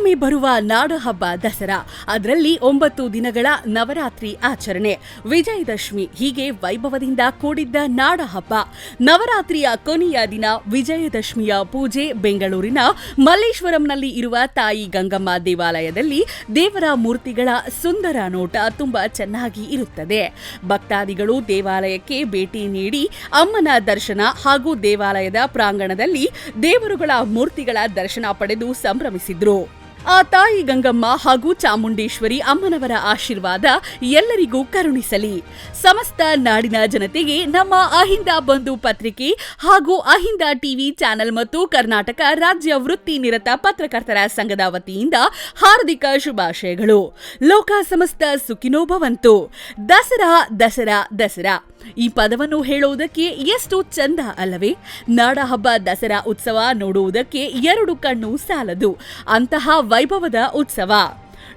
ವರ್ಷಕ್ಕೊಮ್ಮೆ ಬರುವ ನಾಡಹಬ್ಬ ದಸರಾ. ಅದರಲ್ಲಿ ಒಂಬತ್ತು ದಿನಗಳ ನವರಾತ್ರಿ ಆಚರಣೆ. ವಿಜಯದಶಮಿ ಹೀಗೆ ವೈಭವದಿಂದ ಕೂಡಿದ್ದ ನಾಡಹಬ್ಬ. ನವರಾತ್ರಿಯ ಕೊನೆಯ ದಿನ ವಿಜಯದಶಮಿಯ ಪೂಜೆ ಬೆಂಗಳೂರಿನ ಮಲ್ಲೇಶ್ವರಂನಲ್ಲಿ ಇರುವ ತಾಯಿ ಗಂಗಮ್ಮ ದೇವಾಲಯದಲ್ಲಿ ದೇವರ ಮೂರ್ತಿಗಳ ಸುಂದರ ನೋಟ ತುಂಬಾ ಚೆನ್ನಾಗಿ ಇರುತ್ತದೆ. ಭಕ್ತಾದಿಗಳು ದೇವಾಲಯಕ್ಕೆ ಭೇಟಿ ನೀಡಿ ಅಮ್ಮನ ದರ್ಶನ ಹಾಗೂ ದೇವಾಲಯದ ಪ್ರಾಂಗಣದಲ್ಲಿ ದೇವರುಗಳ ಮೂರ್ತಿಗಳ ದರ್ಶನ ಪಡೆದು ಸಂಭ್ರಮಿಸಿದ್ರು. ಆ ತಾಯಿ ಗಂಗಮ್ಮ ಹಾಗೂ ಚಾಮುಂಡೇಶ್ವರಿ ಅಮ್ಮನವರ ಆಶೀರ್ವಾದ ಎಲ್ಲರಿಗೂ ಕರುಣಿಸಲಿ. ಸಮಸ್ತ ನಾಡಿನ ಜನತೆಗೆ ನಮ್ಮ ಅಹಿಂದ ಬಂಧು ಪತ್ರಿಕೆ ಹಾಗೂ ಅಹಿಂದ ಟಿವಿ ಚಾನೆಲ್ ಮತ್ತು ಕರ್ನಾಟಕ ರಾಜ್ಯ ವೃತ್ತಿ ನಿರತ ಪತ್ರಕರ್ತರ ಸಂಘದ ವತಿಯಿಂದ ಹಾರ್ದಿಕ ಶುಭಾಶಯಗಳು. ಲೋಕ ಸಮಸ್ತ ಸುಖಿನೋ ಭವಂತು. ದಸರಾ ದಸರಾ ದಸರಾ. ಈ ಪದವನ್ನು ಹೇಳುವುದಕ್ಕೆ ಎಷ್ಟು ಚಂದ ಅಲ್ಲವೇ? ನಾಡಹಬ್ಬ ದಸರಾ ಉತ್ಸವ ನೋಡುವುದಕ್ಕೆ ಎರಡು ಕಣ್ಣು ಸಾಲದು. ಅಂತಹ ವೈಭವದ ಉತ್ಸವ.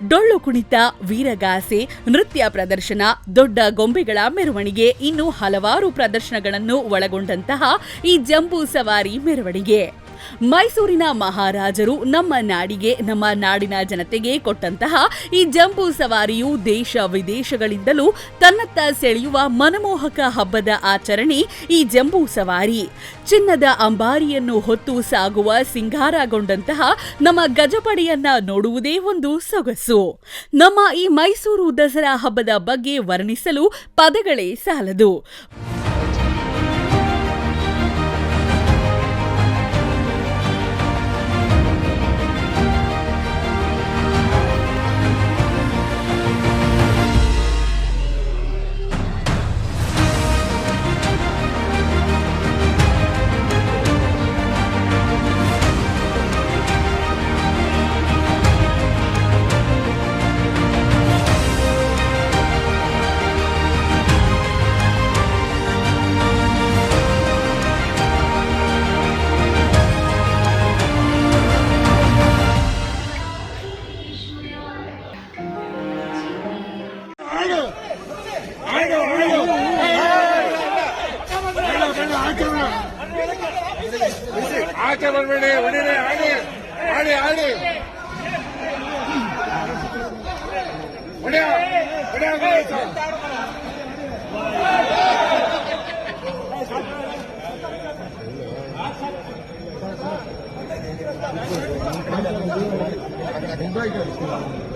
ಡೊಳ್ಳು ಕುಣಿತ, ವೀರಗಾಸೆ, ನೃತ್ಯ ಪ್ರದರ್ಶನ, ದೊಡ್ಡ ಗೊಂಬೆಗಳ ಮೆರವಣಿಗೆ, ಇನ್ನು ಹಲವಾರು ಪ್ರದರ್ಶನಗಳನ್ನು ಒಳಗೊಂಡಂತಹ ಈ ಜಂಬೂ ಸವಾರಿ ಮೆರವಣಿಗೆ. ಮೈಸೂರಿನ ಮಹಾರಾಜರು ನಮ್ಮ ನಾಡಿಗೆ, ನಮ್ಮ ನಾಡಿನ ಜನತೆಗೆ ಕೊಟ್ಟಂತಹ ಈ ಜಂಬೂ ಸವಾರಿಯು ದೇಶ ವಿದೇಶಗಳಿಂದಲೂ ತನ್ನತ್ತ ಸೆಳೆಯುವ ಮನಮೋಹಕ ಹಬ್ಬದ ಆಚರಣೆ ಈ ಜಂಬೂ ಸವಾರಿ. ಚಿನ್ನದ ಅಂಬಾರಿಯನ್ನು ಹೊತ್ತು ಸಾಗುವ ಸಿಂಗಾರಗೊಂಡಂತಹ ನಮ್ಮ ಗಜಪಡೆಯನ್ನ ನೋಡುವುದೇ ಒಂದು ಸೊಗಸು. ನಮ್ಮ ಈ ಮೈಸೂರು ದಸರಾ ಹಬ್ಬದ ಬಗ್ಗೆ ವರ್ಣಿಸಲು ಪದಗಳೇ ಸಾಲದು. ಆಚೆ ಬರಬೇಡಿ ಹೊಡಿರಿ ಆಡಿ ಆಡಿ. ಆಡಿ ಹೊಡಿಯ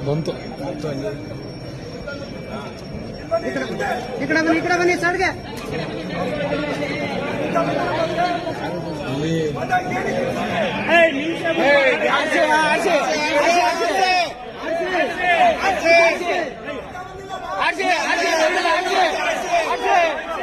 ಬಂತು. ಈ ಕಡೆ ಬನ್ನಿ ಈ ಕಡೆ ಬನ್ನಿ ಸೈಡ್ಗೆ ಇಲ್ಲಿ ಆಚೆ ಆಚೆ ಆಚೆ ಆಚೆ ಆಚೆ ಆಚೆ ಓಪನ್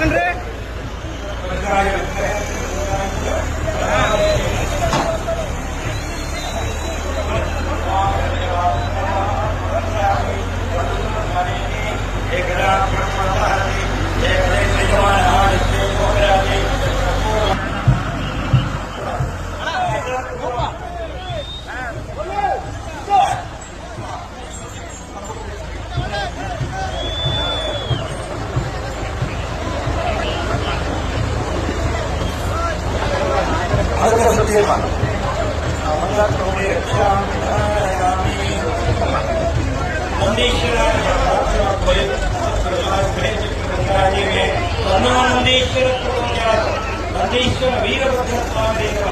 கன்று ನಂದೀಶ್ವರ ನಂದೀಶ್ವರ ವೀರಭದ್ರ ಸ್ವಾಮಿ ದೇವರ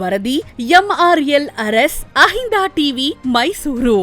ವರದಿ ಎಂಆರ್ಎಲ್ ಅರಸ್ ಅಹಿಂದ ಟಿವಿ ಮೈಸೂರು